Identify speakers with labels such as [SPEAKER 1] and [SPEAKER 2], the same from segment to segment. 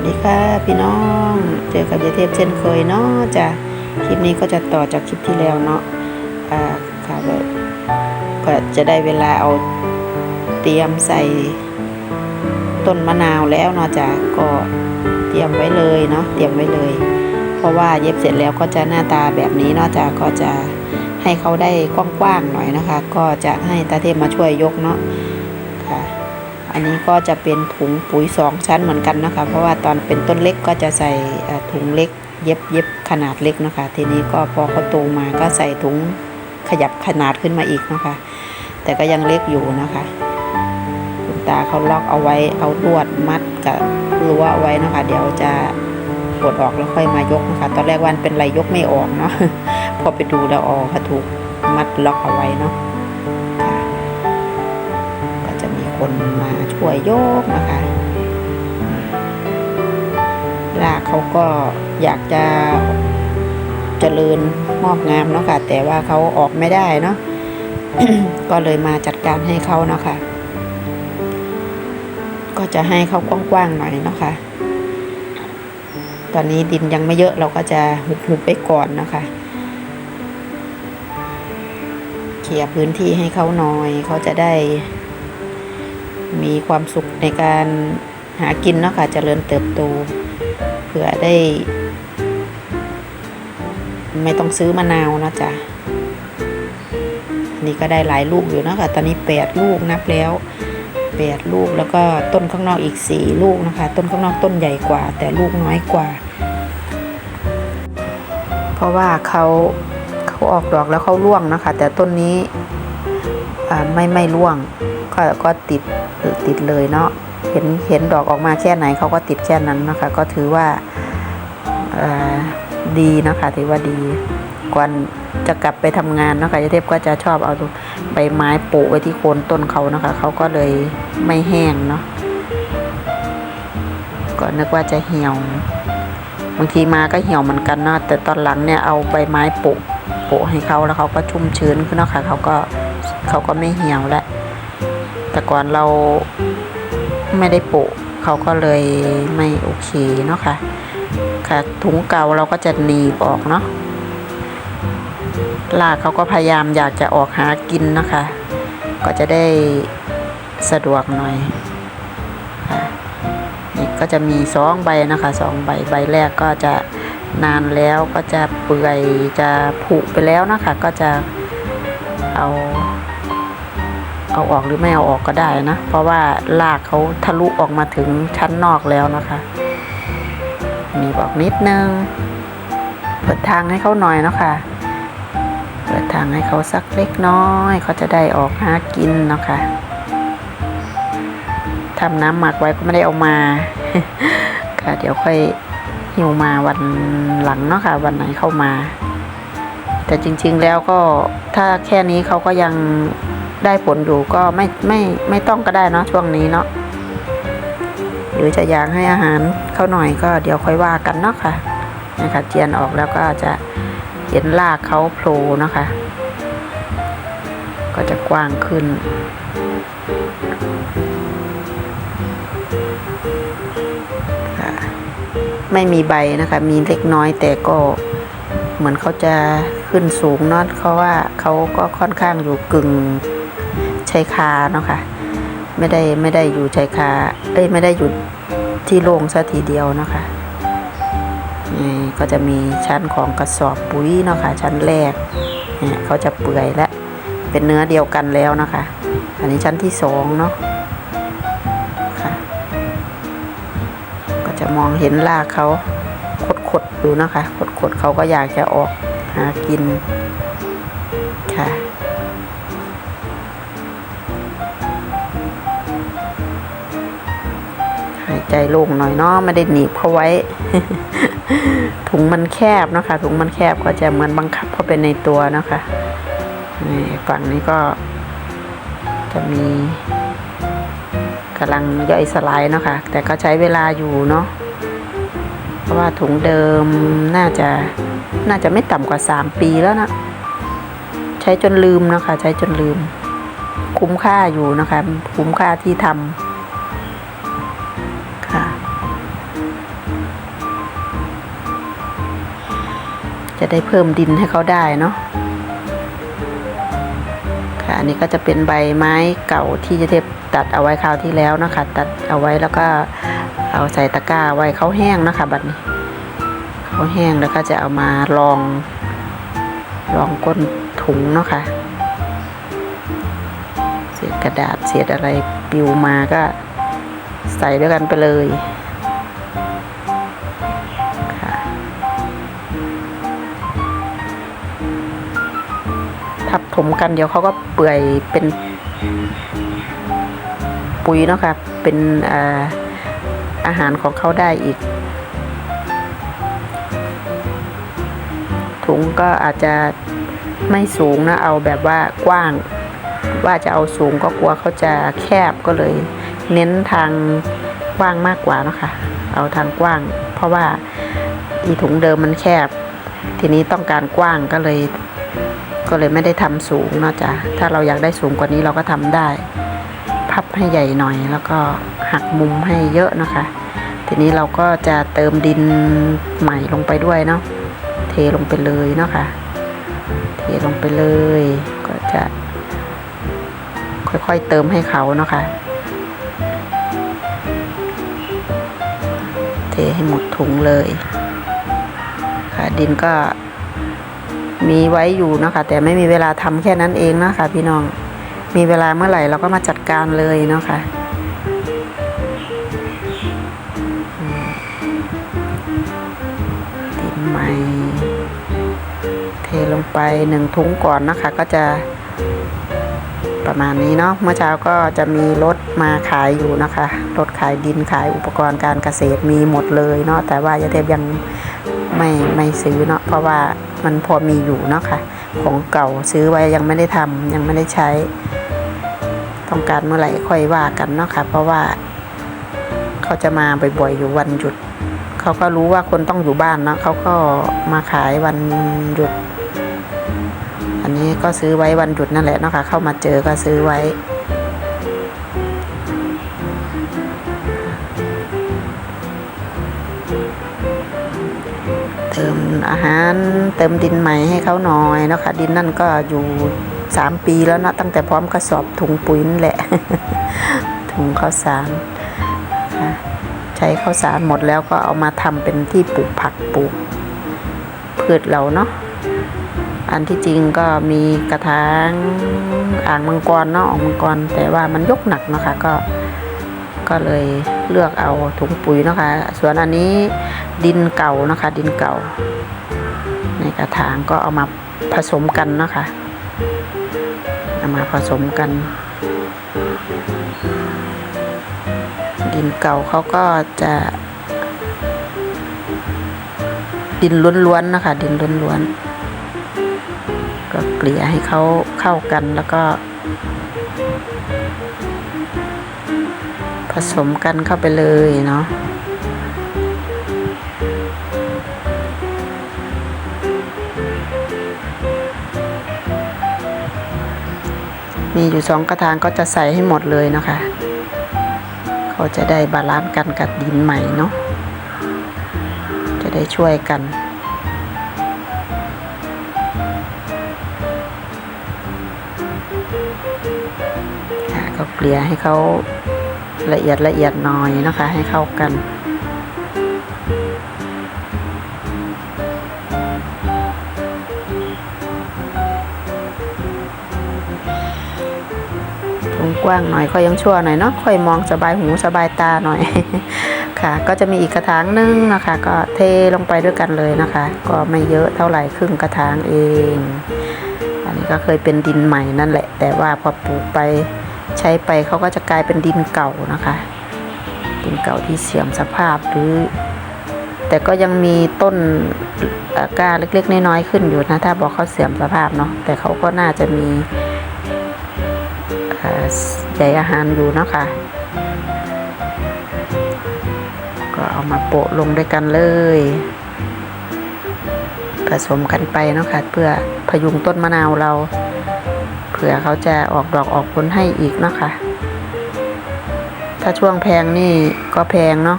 [SPEAKER 1] วัสดีค่ะพี่น้อง เจอกับยาเทพเช่นเคยเนาะจ้ะคลิปนี้ก็จะต่อจากคลิปที่แล้วเนาะอ่าค่ะก็จะได้เวลาเอาเตรียมใส่ต้นมะนาวแล้วเนาะจ้ะก็เตรียมไว้เลยเนาะเตรียมไว้เลย เพราะว่าเย็บเสร็จแล้วก็จะหน้าตาแบบนี้เนาะจ้ะก็จะให้เขาได้กว้างๆหน่อยนะคะ ก็จะให้ตาเทพมาช่วยยกเนาะค่ะ อันนี้ก็จะเป็นถุงปุ๋ยสองชั้นเหมือนกันนะคะ เพราะว่าตอนเป็นต้นเล็กก็จะใส่ถุงเล็ก เย็บเย็บขนาดเล็กนะคะ ทีนี้ก็พอเขาโตมาก็ใส่ถุงขยับขนาดขึ้นมาอีกนะคะ แต่ก็ยังเล็กอยู่นะคะคุณตาเขาล็อกเอาไว้เอาลวดมัดกับรั้วไว้นะคะ เดี๋ยวจะปลดออกแล้วค่อยมายกนะคะ ตอนแรกวันเป็นไรยกไม่ออกเนาะพอไปดูแล้วอ๋อค่ะถูกมัดล็อกเอาไว้เนาะ คนมาช่วยโยกนะคะลากเขาก็อยากจะเจริญงอกงามเนาะค่ะ แต่ว่าเขาออกไม่ได้เนาะก็เลยมาจัดการให้เขาเนาะค่ะ ก็จะให้เขากว้างๆหน่อยเนาะค่ะ ตอนนี้ดินยังไม่เยอะเราก็จะหุบๆไปก่อนเนาะคะเคลียร์พื้นที่ให้เขาหน่อย เขาจะได้ มีความสุขในการหากินเนาะค่ะเจริญเติบโตเผื่อได้ ไม่ต้องซื้อมะนาวนะจ๊ะนนี่ก็ได้หลายลูกอยู่เนาะค่ะตอนนี้แปดลูกนับแล้วแปดลูกแล้วก็ต้นข้างนอกอีกสี่ลูกนะคะ ต้นข้างนอกต้นใหญ่กว่า แต่ลูกน้อยกว่า เพราะว่าเขาเขาออกดอกแล้วเขาร่วงนะคะ แต่ต้นนี้ไม่ไม่ร่วง ก็ก็ติดติดเลยเนาะเห็นเห็นดอกออกมาแค่ไหนเขาก็ติดแค่นั้นนะคะ ก็ถือว่าดีนะคะ ถือว่าดีก่อนจะกลับไปทำงานนะคะยายเทพก็จะชอบเอาใบไม้โปะไว้ที่โคนต้นเขานะคะเขาก็เลยไม่แห้งเนาะก็นึกว่าจะเหี่ยวบางทีมาก็เหี่ยวเหมือนกันเนาะแต่ตอนหลังเนี่ยเอาใบไม้โปะโปะให้เขาแล้วเขาก็ชุ่มชื้นขึ้นเนาะค่ะเขาก็เขาก็ไม่เหี่ยวแล้ว แต่ก่อนเราไม่ได้โปะเขาก็เลยไม่โอเคเนาะค่ะ ค่ะถุงเก่าเราก็จะหนีบออกเนาะลากเขาก็พยายามอยากจะออกหากินนะคะ ก็จะได้สะดวกหน่อยค่ะนี่ก็จะมีสองใบนะคะสองใบใบแรกก็จะนานแล้วก็จะเปื่อยจะผุไปแล้วนะคะ ก็จะเอา เอาออกหรือไม่เอาออกก็ได้นะ เพราะว่าลากเขาทะลุออกมาถึงชั้นนอกแล้วนะคะนี่บอกนิดนึง เปิดทางให้เขาหน่อยเนาะค่ะเปิดทางให้เขาสักเล็กน้อยเขาจะได้ออกหากินเนาะค่ะทำน้ำหมักไว้ก็ไม่ได้เอามา ค่ะ เดี๋ยวค่อยหิวมาวันหลังเนาะค่ะ วันไหนเข้ามา แต่จริง ๆแล้วก็ถ้าแค่นี้เขาก็ยัง ได้ผลอยู่ก็ไม่ไม่ไม่ต้องก็ได้เนาะช่วงนี้เนาะหรือจะอยากให้อาหารเขาหน่อยก็เดี๋ยวค่อยว่ากันเนาะค่ะนะคะเจียนออกแล้วก็จะเห็นรากเขาโผล่นะคะ ก็จะกว้างขึ้น ไม่มีใบนะคะ มีเล็กน้อยแต่ก็เหมือนเขาจะขึ้นสูงเนาะเพราะว่าเขาก็ค่อนข้างอยู่กึ่ง ชายคาเนาะค่ะไม่ได้ไม่ได้อยู่ชายคาเอ้ยไม่ได้อยู่ที่โล่งซะทีเดียวเนาะค่ะนี่ก็จะมีชั้นของกระสอบปุ๋ยเนาะค่ะชั้นแรกเนี่ยเขาจะเปื่อยและเป็นเนื้อเดียวกันแล้วนะคะ อันนี้ชั้นที่สองเนาะค่ะ ก็จะมองเห็นรากเขาขดๆดูนะคะขดๆเขาก็อยากจะออกหากิน โล่งหน่อยเนาะไม่ได้หนีบเขาไว้ ถุงมันแคบเนาะคะถุงมันแคบก็จะเหมือนบังคับเข้าไปในตัวเนาะคะนี่ฝั่งนี้ก็ จะมีกำลังย่อยสลายเนาะคะแต่ก็ใช้เวลาอยู่เนาะเพราะว่าถุงเดิมน่าจะน่าจะไม่ต่ำกว่าสามปีแล้วนะใช้จนลืมนะคะ ใช้จนลืม คุ้มค่าอยู่นะคะ คุ้มค่าที่ทำ จะได้เพิ่มดินให้เขาได้เนาะค่ะอันนี้ก็จะเป็นใบไม้เก่าที่จะเทพตัดเอาไว้คราวที่แล้วนะคะ ตัดเอาไว้แล้วก็เอาใส่ตะกร้าไว้เขาแห้งนะคะบัดนี้เขาแห้งแล้วก็จะเอามาลองลองก้นถุงเนาะค่ะเศษกระดาษเศษอะไรปิวมาก็ใส่ด้วยกันไปเลย ทับถมกันเดี๋ยวเขาก็เปื่อยเป็นปุ๋ยเนาะค่ะเป็นอาอาหารของเขาได้อีก ถุงก็อาจจะไม่สูงนะ เอาแบบว่ากว้าง ว่าจะเอาสูงก็กลัวเขาจะแคบก็เลย เน้นทางกว้างมากกว่านะคะเอาทางกว้าง เพราะว่าอีถุงเดิมมันแคบ ทีนี้ต้องการกว้างก็เลย ก็เลยไม่ได้ทำสูงเนะจ๊ะถ้าเราอยากได้สูงกว่านี้เราก็ทำได้ พับให้ใหญ่หน่อย แล้วก็หักมุมให้เยอะนะคะ ทีนี้เราก็จะเติมดินใหม่ลงไปด้วยเนาะเทลงไปเลยเนาะค่ะเทลงไปเลย ก็จะค่อยๆเติมให้เขาเนาะค่ะเทให้หมดถุงเลย ค่ะดินก็ มีไว้อยู่นะคะ แต่ไม่มีเวลาทำแค่นั้นเองนะคะ พี่น้องมีเวลาเมื่อไหร่เราก็มาจัดการเลยเนาะค่ะอืมดินใหม่เทลงไปหนึ่งถุงก่อนนะคะ ก็จะประมาณนี้เนาะเมื่อเช้าก็จะมีรถมาขายอยู่นะคะรถขายดินขายอุปกรณ์การเกษตรมีหมดเลยเนาะแต่ว่ายาเทพยัง ไม่ไม่ซื้อเนาะเพราะว่ามันพอมีอยู่เนาะค่ะ ของเก่าซื้อไว้ยังไม่ได้ทำยังไม่ได้ใช้ ต้องการเมื่อไหร่ค่อยว่ากันเนาะค่ะ เพราะว่าเขาจะมาบ่อยๆอยู่วันหยุด เขาก็รู้ว่าคนต้องอยู่บ้านเนาะเขาก็มาขายวันหยุด อันนี้ก็ซื้อไว้วันหยุดนั่นแหละเนาะค่ะ เข้ามาเจอก็ซื้อไว้ อาหารเติมดินใหม่ให้เขาหน่อยเนาะค่ะดินนั่นก็อยู่สามปีแล้วเนาะตั้งแต่พร้อมกระสอบถุงปุ๋ยนั่นแหละ ถุงข้าวสารใช้ข้าวสารหมดแล้วก็เอามาทำเป็นที่ปลูกผักปลูกพืชเราเนาะอันที่จริงก็มีกระถางอ่างมังกรเนาะอ่างมังกร แต่ว่ามันยกหนักเนาะคะก็ก็เลยเลือกเอาถุงปุ๋ยเนาะคะส่วนอันนี้ดินเก่านะคะ ดินเก่า กระถางก็เอามาผสมกันนะคะเอามาผสมกัน ดินเก่าเขาก็จะ ดินล้วนๆนะคะ ดินล้วนๆก็เกลี่ยให้เขาเข้ากันแล้วก็ ผสมกันเข้าไปเลยเนาะ มีอยู่สองกระถางก็จะใส่ให้หมดเลยนะคะ เขาจะได้บาลานซ์กันกับดินใหม่เนาะจะได้ช่วยกันก็เกลี่ยให้เขาละเอียดละเอียดหน่อยนะคะ ให้เข้ากัน กว้างหน่อยก็ยังชั่วหน่อยเนาะค่อยมองสบายหูสบายตาหน่อยค่ะ ก็จะมีอีกกระถางนึงนะคะ ก็เทลงไปด้วยกันเลยนะคะ ก็ไม่เยอะเท่าไหร่ครึ่งกระถางเอง อันนี้ก็เคยเป็นดินใหม่นั่นแหละ แต่ว่าพอปลูกไปใช้ไปเขาก็จะกลายเป็นดินเก่านะคะ ดินเก่าที่เสื่อมสภาพหรือ แต่ก็ยังมีต้นกล้าเล็กๆน้อยๆขึ้นอยู่นะ ถ้าบอกเขาเสื่อมสภาพเนาะแต่เขาก็น่าจะมี เอ่อใยอาหารอยู่เนาะค่ะ ก็เอามาโปะลงด้วยกันเลย ผสมกันไปเนาะค่ะเพื่อพยุงต้นมะนาวเรา เผื่อเขาจะออกดอกออกผลให้อีกเนาะค่ะ ถ้าช่วงแพงนี่ก็แพงเนาะ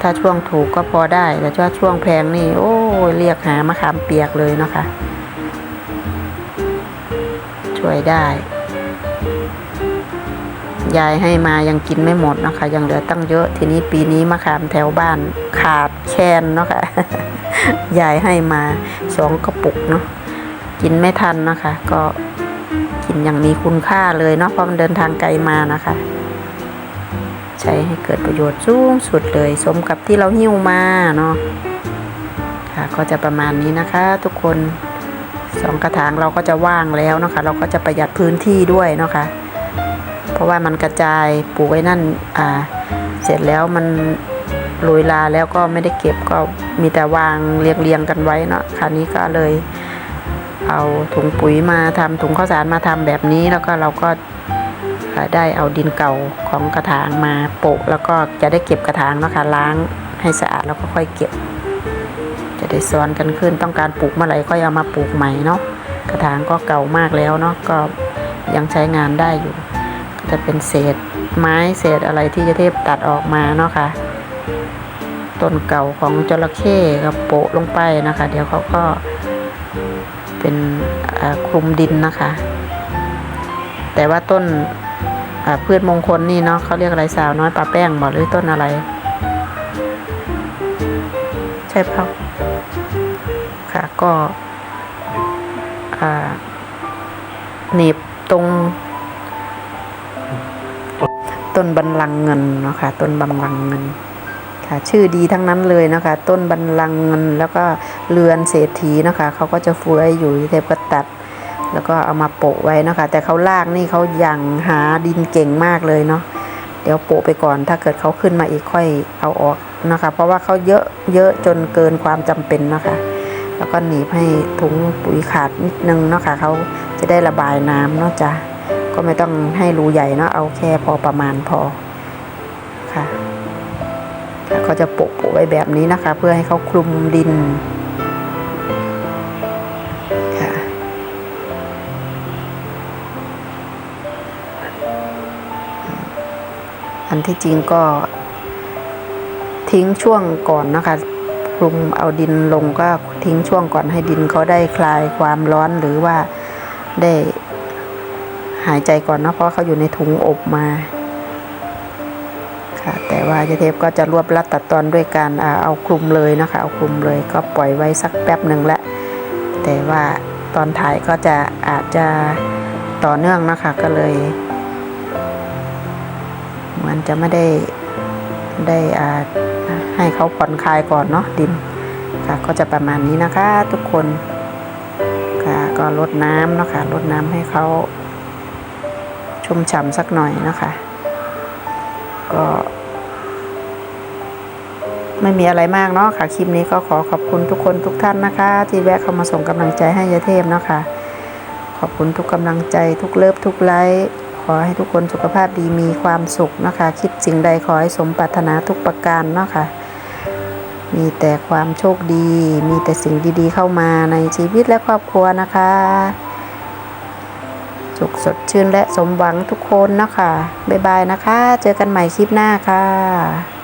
[SPEAKER 1] ถ้าช่วงถูกก็พอได้ แต่ถ้าช่วงแพงนี่ โอ้ยเรียกหามะขามเปียกเลยเนาะคะช่วยได้ ยายให้มายังกินไม่หมดนะคะ ยังเหลือตั้งเยอะทีนี้ปีนี้มะขามแถวบ้านขาดแคลนเนาะคะยายให้มาสองกระปุกเนาะกินไม่ทันนะคะ ก็กินอย่างมีคุณค่าเลยเนาะเพราะมันเดินทางไกลมานะคะ ใช้ให้เกิดประโยชน์สูงสุดเลย สมกับที่เราหิ้วมาเนาะค่ะก็จะประมาณนี้นะคะ ทุกคนสองกระถางเราก็จะว่างแล้วนะคะ เราก็จะประหยัดพื้นที่ด้วยเนาะคะ ราะว่ามันกระจายปลูกไว้นั่นอ่าเสร็จแล้วมันโรยลาแล้วก็ไม่ได้เก็บก็มีแต่วางเรียงเรียงๆกันไว้เนาะคราวนี้ก็เลย เอาถุงปุ๋ยมาทำถุงข้าวสารมาทำแบบนี้แล้วก็เราก็ได้เอาดินเก่าของกระถางมาโปะแล้วก็จะได้เก็บกระถางเนาะคะล้างให้สะอาดแล้วก็ค่อยเก็บ จะได้ซ้อนกันขึ้นต้องการปลูกเมื่อไหร่ก็เอามาปลูกใหม่เนาะกระถางก็เก่ามากแล้วเนาะก็ยังใช้งานได้อยู่ จะเป็นเศษไม้เศษอะไรที่จะเทพตัดออกมาเนาะค่ะต้นเก่าของจระเข้กับโปะลงไปนะคะ เดี๋ยวเขาก็เป็นคลุมดินนะคะ แต่ว่าต้นพืชมงคลนี่เนาะเขาเรียกอะไรสาวน้อยปลาแป้งบอกหรือต้นอะไร ใช่เปล่าค่ะก็หนีบตรง ต้นบันลังเงินเนาะค่ะต้นบันลังเงินค่ะชื่อดีทั้งนั้นเลยนะคะ ต้นบันลังเงินแล้วก็เรือนเศรษฐีนะคะเขาก็จะฟื้อยอยู่เทพก็ตัด แล้วก็เอามาโปะไว้นะคะ แต่เขาลากนี่เขายังหาดินเก่งมากเลยเนาะเดี๋ยวโปะไปก่อน ถ้าเกิดเขาขึ้นมาอีกค่อยเอาออกนะคะ เพราะว่าเขาเยอะเยอะจนเกินความจำเป็นนะคะ แล้วก็หนีบให้ถุงปุ๋ยขาดนิดนึงเนาะค่ะเขาจะได้ระบายน้ำเนาะจ้ะ ก็ไม่ต้องให้รูใหญ่เนาะเอาแค่พอประมาณพอค่ะค่ะก็จะโปะโปะไว้แบบนี้นะคะ เพื่อให้เขาคลุมดินค่ะอันที่จริงก็ทิ้งช่วงก่อนนะคะคลุมเอาดินลงก็ทิ้งช่วงก่อนให้ดินเขาได้คลายความร้อนหรือว่าได้ หายใจก่อนนะเพราะเขาอยู่ในถุงอบมาค่ะแต่ว่าเจเทปก็จะรวบรัดตัดตอนด้วยการเอาคลุมเลยนะคะเอาคลุมเลยก็ปล่อยไว้สักแป๊บหนึ่งละแต่ว่าตอนถ่ายก็จะอาจจะต่อเนื่องนะคะก็เลยเหมือนจะไม่ได้ได้อาให้เขาผ่อนคลายก่อนเนาะดินค่ะก็จะประมาณนี้นะคะทุกคนค่ะก็ลดน้ำเนาะคะลดน้ำให้เขา ชุ่มฉ่ำสักหน่อยนะคะ ก็ ไม่มีอะไรมากเนาะค่ะ คลิปนี้ก็ขอขอบคุณทุกคนทุกท่านนะคะ ที่แวะเข้ามาส่งกำลังใจให้ยาเทพเนาะค่ะ ขอบคุณทุกกำลังใจทุกเลิฟทุกไลค์ขอให้ทุกคนสุขภาพดีมีความสุขนะคะ คิดสิ่งใดขอให้สมปรารถนาทุกประการเนาะค่ะมีแต่ความโชคดี มีแต่สิ่งดีๆเข้ามาในชีวิตและครอบครัวนะคะ สุขสดชื่นและสมหวังทุกคนนะคะ บ๊ายบายนะคะ เจอกันใหม่คลิปหน้าค่ะ